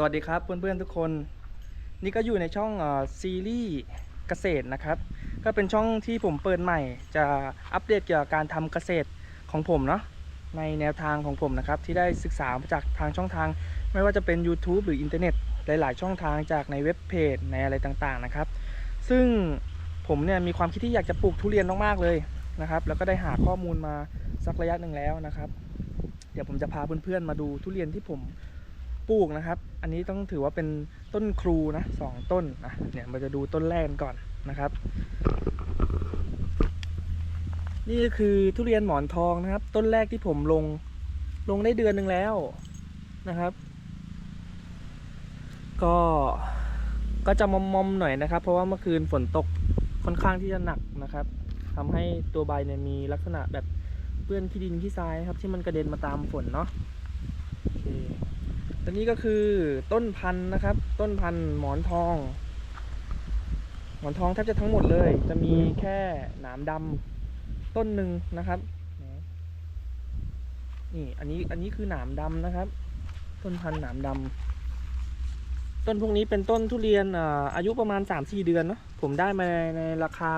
สวัสดีครับเพื่อนๆทุกคน นี่ก็อยู่ในช่องอซีรีส์เกษตรนะครับ ก็เป็นช่องที่ผมเปิดใหม่ จะอัปเดตเกี่ยวกับการทำเกษตรของผมเนาะในแนวทางของผมนะครับ ที่ได้ศึกษามาจากทางช่องทาง ไม่ว่าจะเป็น YouTube หรืออินเทอร์เน็ตหลายๆ ช่องทางจากในเว็บเพจในอะไรต่างๆนะครับ ซึ่งผมเนี่ยมีความคิดที่อยากจะปลูกทุเรียนมากๆเลยนะครับ แล้วก็ได้หาข้อมูลมาสักระยะหนึ่งแล้วนะครับ เดี๋ยวผมจะพาเพื่อนๆมาดูทุเรียนที่ผม ปลูกนะครับ อันนี้ต้องถือว่าเป็นต้นครูนะสองต้นนะเนี่ยเราจะดูต้นแรกก่อนนะครับ นี่ก็คือทุเรียนหมอนทองนะครับ ต้นแรกที่ผมลงลงได้เดือนหนึ่งแล้วนะครับ ก็ก็จะมอมๆหน่อยนะครับ เพราะว่าเมื่อคืนฝนตกค่อนข้างที่จะหนักนะครับทำให้ตัวใบเนี่ยมีลักษณะแบบเปื้อนขี้ดินขี้ทรายครับที่มันกระเด็นมาตามฝนเนาะ ตัวนี้ก็คือต้นพันธุ์นะครับ ต้นพันธุ์หมอนทอง หมอนทองแทบจะทั้งหมดเลย จะมีแค่หนามดำต้นหนึ่งนะครับนี่อันนี้อันนี้คือหนามดำนะครับ ต้นพันธุ์หนามดำต้นพวกนี้เป็นต้นทุเรียนอายุประมาณ3-4เดือนเนาะผมได้มาในราคา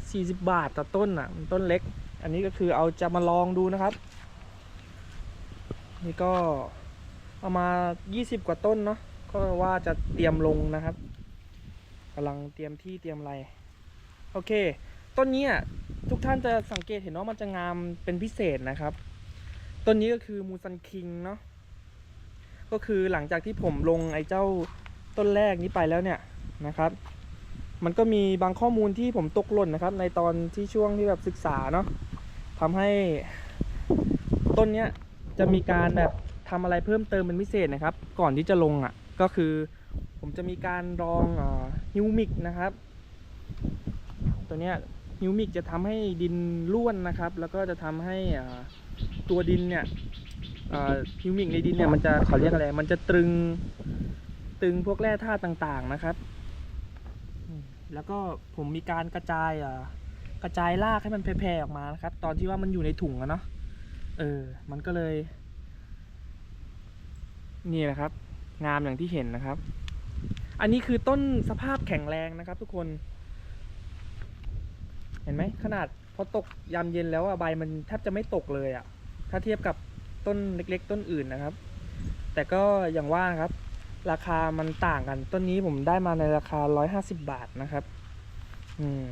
40บาทต่อต้นอะมันต้นเล็ก อันนี้ก็คือเอาจะมาลองดูนะครับ นี่ก็ เอามาณ20 กว่าต้นเนาะก็ว่าจะเตรียมลงนะครับกำลังเตรียมที่เตรียมอะไรโอเค ต้นนี้อะทุกท่านจะสังเกตเห็นว่ามันจะงามเป็นพิเศษนะครับ ต้นนี้ก็คือมูซันคิงเนาะก็คือหลังจากที่ผมลงไอ้เจ้าต้นแรกนี้ไปแล้วเนี่ยนะครับ มันก็มีบางข้อมูลที่ผมตกหล่นนะครับ ในตอนที่ช่วงที่แบบศึกษาเนาะทำให้ต้นเนี้ยจะมีการแบบ ทำอะไรเพิ่มเติมเป็นพิเศษนะครับ ก่อนที่จะลงอะก็คือ ผมจะมีการรองฮิวมิกนะครับ ตัวเนี้ยฮิวมิกจะทำให้ดินร่วนนะครับ แล้วก็จะทำให้ตัวดินเนี่ยฮิวมิกในดินเนี่ยมันจะเขาเรียกอะไร มันจะตรึงตึงพวกแร่ธาตุต่างๆนะครับ แล้วก็ผมมีการกระจายกระจายรากให้มันแผ่ๆออกมานะครับ ตอนที่ว่ามันอยู่ในถุงอะเนาะเออ มันก็เลย นี่นะครับ งามอย่างที่เห็นนะครับ อันนี้คือต้นสภาพแข็งแรงนะครับ ทุกคน เห็นไหมขนาดพอตกยามเย็นแล้วอะใบมันแทบจะไม่ตกเลยอะถ้าเทียบกับต้นเล็ก ๆ ต้นอื่นนะครับ แต่ก็อย่างว่าครับ ราคามันต่างกัน ต้นนี้ผมได้มาในราคา 150 บาทนะครับ อืม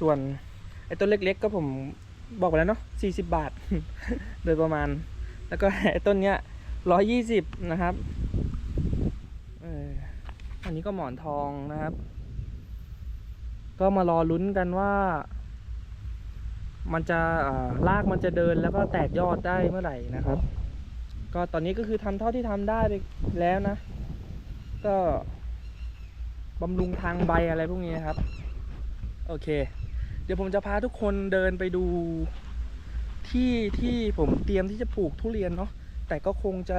ส่วนไอ้ต้นเล็ก ๆ ก็ผมบอกไปแล้วเนาะ40 บาท โดยประมาณ แล้วก็ไอ้ต้นเนี้ย 120นะครับเอออันนี้ก็หมอนทองนะครับ ก็มารอลุ้นกันว่า มันจะอ่ารากมันจะเดินแล้วก็แตกยอดได้เมื่อไหร่นะครับ ก็ตอนนี้ก็คือทำเท่าที่ทำได้ไปแล้วนะ ก็บำรุงทางใบอะไรพวกนี้นะครับ โอเค เดี๋ยวผมจะพาทุกคนเดินไปดูที่ที่ผมเตรียมที่จะปลูกทุเรียนเนาะ แต่ก็คงจะ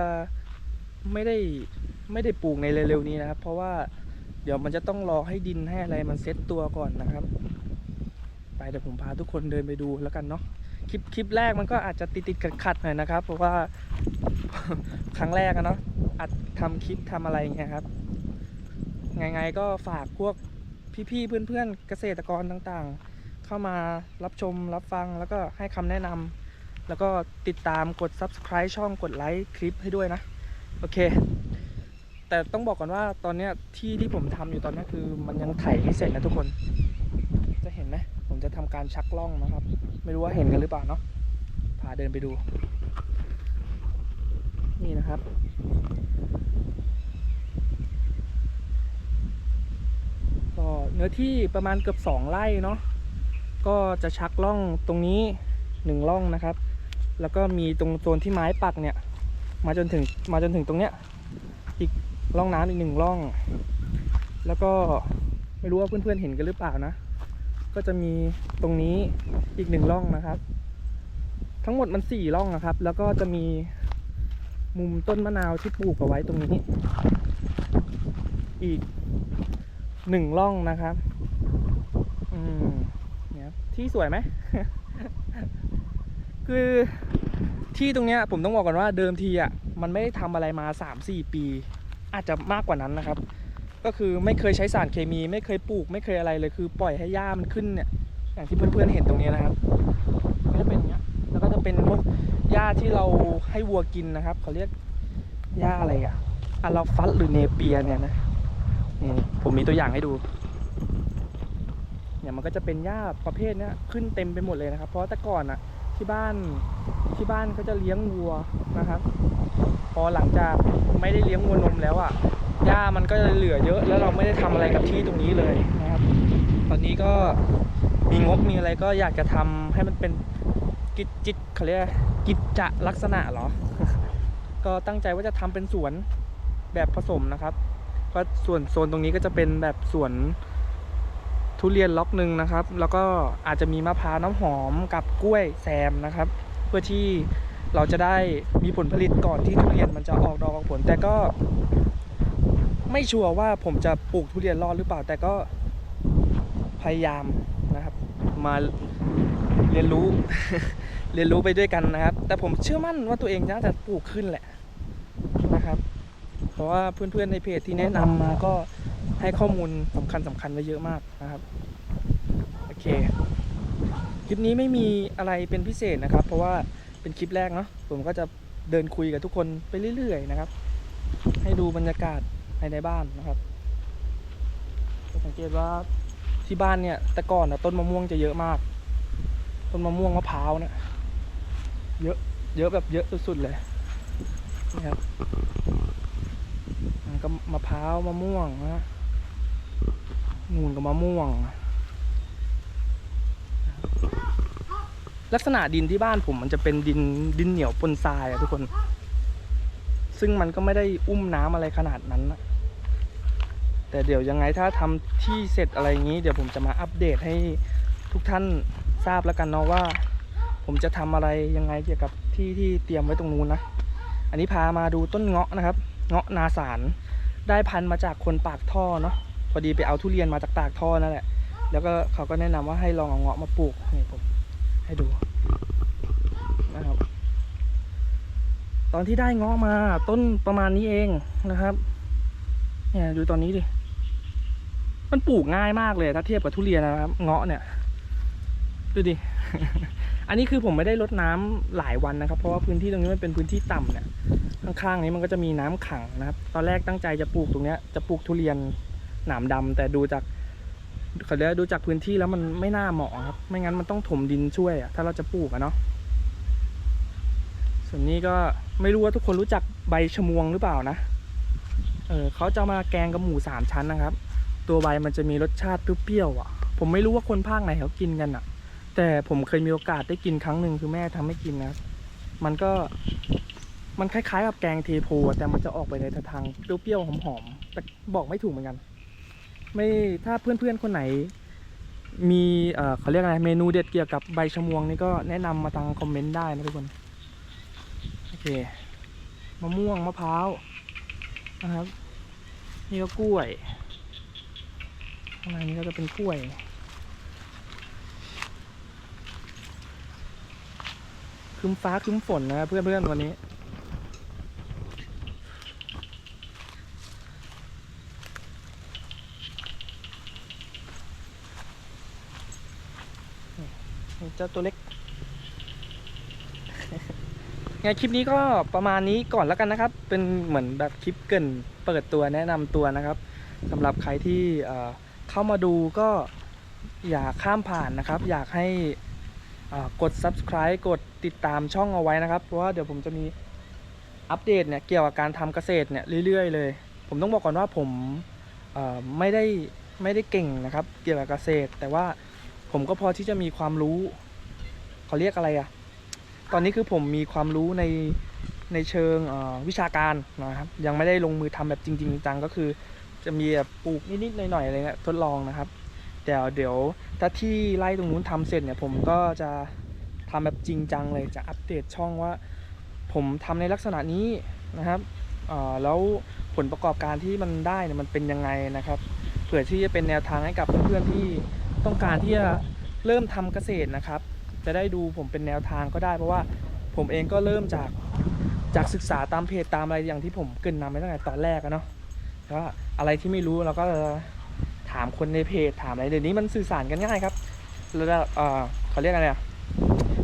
ไม่ได้ไม่ได้ปลูกในเร็วๆนี้นะครับ เพราะว่าเดี๋ยวมันจะต้องรอให้ดินให้อะไรมันเซ็ตตัวก่อนนะครับ ไปเดี๋ยวผมพาทุกคนเดินไปดูแล้วกันเนาะคลิปคลิปแรกมันก็อาจจะติดติดขัดขัดหน่อยนะครับ เพราะว่า ครั้งแรกอะเนาะอัดทำคลิปทำอะไรอย่างเงี้ยครับไงๆก็ฝากพวกพี่ๆเพื่อนๆเกษตรกรต่างๆ เข้ามารับชมรับฟังแล้วก็ให้คำแนะนำ แล้วก็ติดตามกด subscribe ช่องกดไลค์คลิปให้ด้วยนะ โอเค แต่ต้องบอกก่อนว่าตอนนี้ที่ที่ผมทำอยู่ตอนนี้คือมันยังไถไม่เสร็จนะทุกคน จะเห็นไหมผมจะทำการชักล่องนะครับ ไม่รู้ว่าเห็นกันหรือเปล่าเนาะพาเดินไปดู นี่นะครับก็เนื้อที่ประมาณเกือบสองไร่เนาะก็จะชักล่องตรงนี้หนึ่งล่องนะครับ แล้วก็มีตรงโซนที่ไม้ปักเนี่ย มาจนถึงมาจนถึงตรงเนี้ยอีกร่องน้ำอีกหนึ่งร่อง แล้วก็ไม่รู้ว่าเพื่อนๆเห็นกันหรือเปล่านะ ก็จะมีตรงนี้อีกหนึ่งร่องนะครับ ทั้งหมดมันสี่ร่องนะครับ แล้วก็จะมีมุมต้นมะนาวที่ปลูกเอาไว้ตรงนี้ อีกหนึ่งร่องนะครับ อืมเนี่ยที่สวยไหม คือที่ตรงเนี้ยผมต้องบอกก่อนว่าเดิมทีอะมันไม่ได้ทำอะไรมา 3-4 ปี อาจจะมากกว่านั้นนะครับ ก็คือไม่เคยใช้สารเคมี ไม่เคยปลูก ไม่เคยอะไรเลยคือ ปล่อยให้หญ้ามันขึ้นเนี่ยอย่างที่เพื่อนๆเห็นตรงนี้นะครับก็จะเป็นอย่างเงี้ยแล้วก็จะเป็นพวกหญ้าที่เราให้วัวกินนะครับเขาเรียกหญ้าอะไรอะอาราฟัสหรือเนเปียเนี่ยนะนี่ผมมีตัวอย่างให้ดูเนี่ยมันก็จะเป็นหญ้าประเภทเนี้ยขึ้นเต็มไปหมดเลยนะครับ เพราะแต่ก่อนอะ ที่บ้านที่บ้านเขาจะเลี้ยงวัวนะครับ พอหลังจากไม่ได้เลี้ยงวัวนมแล้วอะหญ้ามันก็จะเหลือเยอะ แล้วเราไม่ได้ทำอะไรกับที่ตรงนี้เลยนะครับ ตอนนี้ก็มีงบมีอะไรก็อยากจะทำให้มันเป็นกิจจิตเขาเรียกกิจจะลักษณะเหรอ ก็ตั้งใจว่าจะทำเป็นสวนแบบผสมนะครับ ก็ส่วนโซนตรงนี้ก็จะเป็นแบบสวน ทุเรียนล็อกหนึ่งนะครับ แล้วก็อาจจะมีมะพร้าวน้ำหอมกับกล้วยแซมนะครับ เพื่อที่เราจะได้มีผลผลิตก่อนที่ทุเรียนมันจะออกดอกออกผล แต่ก็ไม่ชัวร์ว่าผมจะปลูกทุเรียนรอดหรือเปล่า แต่ก็พยายามนะครับมาเรียนรู้เรียนรู้ไปด้วยกันนะครับ แต่ผมเชื่อมั่นว่าตัวเองน่าจะปลูกขึ้นแหละนะครับ เพราะว่าเพื่อนๆในเพจที่แนะนำมาก็ ให้ข้อมูลสำคัญสำคัญไว้เยอะมากนะครับ โอเค คลิปนี้ไม่มีอะไรเป็นพิเศษนะครับ เพราะว่าเป็นคลิปแรกเนาะผมก็จะเดินคุยกับทุกคนไปเรื่อยๆนะครับ ให้ดูบรรยากาศภายในบ้านนะครับสังเกตว่าที่บ้านเนี่ยแต่ก่อนนะต้นมะม่วงจะเยอะมาก ต้นมะม่วงมะพร้าวเนี่ยเยอะเยอะแบบเยอะสุดๆเลยนี่ครับ ก็มะพร้าวมะม่วงนะนูนกับมะม่วง ลักษณะดินที่บ้านผมมันจะเป็นดินดินเหนียวปนทรายอะทุกคน ซึ่งมันก็ไม่ได้อุ้มน้ำอะไรขนาดนั้นนะแต่เดี๋ยวยังไงถ้าทำที่เสร็จอะไรอย่างนี้ เดี๋ยวผมจะมาอัปเดตให้ทุกท่านทราบแล้วกันเนาะว่า ผมจะทำอะไรยังไงเกี่ยวกับที่ที่เตรียมไว้ตรงนู้นนะ อันนี้พามาดูต้นเงาะนะครับ เงาะนาสาร ได้พันธุ์มาจากคนปากท่อเนาะพอดีไปเอาทุเรียนมาจากปากท่อนั่นแหละ แล้วก็เขาก็แนะนำว่าให้ลองเอาเงาะมาปลูกนี่ผมให้ดูนะครับ ตอนที่ได้เงาะมาต้นประมาณนี้เองนะครับเนี่ยดูตอนนี้ดิมันปลูกง่ายมากเลยถ้าเทียบกับทุเรียนนะครับ เงาะเนี่ยดูดิ อันนี้คือผมไม่ได้รดน้ำหลายวันนะครับ เพราะว่าพื้นที่ตรงนี้มันเป็นพื้นที่ต่ำเนี่ย ข้างๆนี้มันก็จะมีน้ำขังนะครับ ตอนแรกตั้งใจจะปลูกตรงเนี้ยจะปลูกทุเรียนหนามดำแต่ดูจากเขาเรียกว่าดูจากพื้นที่แล้วมันไม่น่าเหมาะครับ ไม่งั้นมันต้องถมดินช่วยอะถ้าเราจะปลูกอะเนาะส่วนนี้ก็ไม่รู้ว่าทุกคนรู้จักใบชะมวงหรือเปล่านะเออเขาจะมาแกงกับหมูสามชั้นนะครับ ตัวใบมันจะมีรสชาติเปรี้ยวๆอะ ผมไม่รู้ว่าคนภาคไหนเขากินกันอะ แต่ผมเคยมีโอกาสได้กินครั้งหนึ่งคือแม่ทำให้กินนะ มันก็ มันคล้ายๆกับแกงเทโพแต่มันจะออกไปในทางเปรี้ยวๆหอมๆแต่บอกไม่ถูกเหมือนกัน ไม่ถ้าเพื่อนๆคนไหน มีเอ่อเขาเรียกอะไรเมนูเด็ดเกี่ยวกับใบชะมวงนี่ก็แนะนำมาทางคอมเมนต์ได้นะทุกคนโอเคมะม่วงมะพร้าวนะครับนี่ก็กล้วยข้างในนี้ก็จะเป็นกล้วยครึ้มฟ้าครึ้มฝนนะเพื่อนๆวันนี้ เจ้าตัวเล็กไงคลิปนี้ก็ประมาณนี้ก่อนแล้วกันนะครับ เป็นเหมือนแบบคลิปเกินเปิดตัวแนะนำตัวนะครับสำหรับใครที่เข้ามาดูก็อย่าข้ามผ่านนะครับ อยากให้กด subscribe กดติดตามช่องเอาไว้นะครับ เพราะว่าเดี๋ยวผมจะมีอัปเดตเนี่ยเกี่ยวกับการทำเกษตรเนี่ยเรื่อยๆเลย ผมต้องบอกก่อนว่าผมไม่ได้ไม่ได้เก่งนะครับ เกี่ยวกับเกษตร แต่ว่า ผมก็พอที่จะมีความรู้เขาเรียกอะไรอะตอนนี้คือผมมีความรู้ในในเชิงวิชาการนะครับ ยังไม่ได้ลงมือทำแบบจริงๆจังก็คือ จะมีแบบปลูกนิดๆหน่อยๆอะไรเงี้ยทดลองนะครับเดี๋ยวเดี๋ยวถ้าที่ไล่ตรงนู้นทำเสร็จเนี่ยผมก็จะทำแบบจริงจังเลยจะอัปเดตช่องว่า ผมทำในลักษณะนี้นะครับแล้วผลประกอบการที่มันได้เนี่ยมันเป็นยังไงนะครับ ผื่อที่จะเป็นแนวทางให้กับเพื่อนๆที่ต้องการที่จะเริ่มทำเกษตรนะครับ จะได้ดูผมเป็นแนวทางก็ได้ เพราะว่าผมเองก็เริ่มจากจากศึกษาตามเพจตามอะไรอย่างที่ผมเกรินนำไปตั้งแต่ตอนแรกอะเนาะก็อะไรที่ไม่รู้เราก็ถามคนในเพจถามอะไรเดี๋ยวนี้มันสื่อสารกันง่ายครับระดับเอ่อเขาเรียกอะไรอะ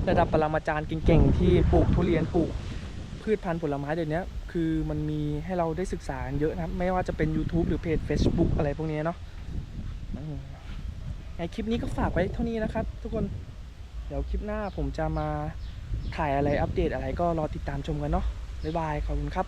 ระดับปรมาจารย์เก่งๆที่ปลูกทุเรียนปลูกพืชพันธุ์ผลไม้เดี๋ยวนี้ คือมันมีให้เราได้ศึกษาเยอะนะครับ ไม่ว่าจะเป็น YouTube หรือเพจ Facebook อะไรพวกนี้เนาะอืมในคลิปนี้ก็ฝากไว้เท่านี้นะครับ ทุกคนเดี๋ยวคลิปหน้าผมจะมาถ่ายอะไรอัปเดตอะไรก็รอติดตามชมกันเนาะบ๊ายบาย ขอบคุณครับ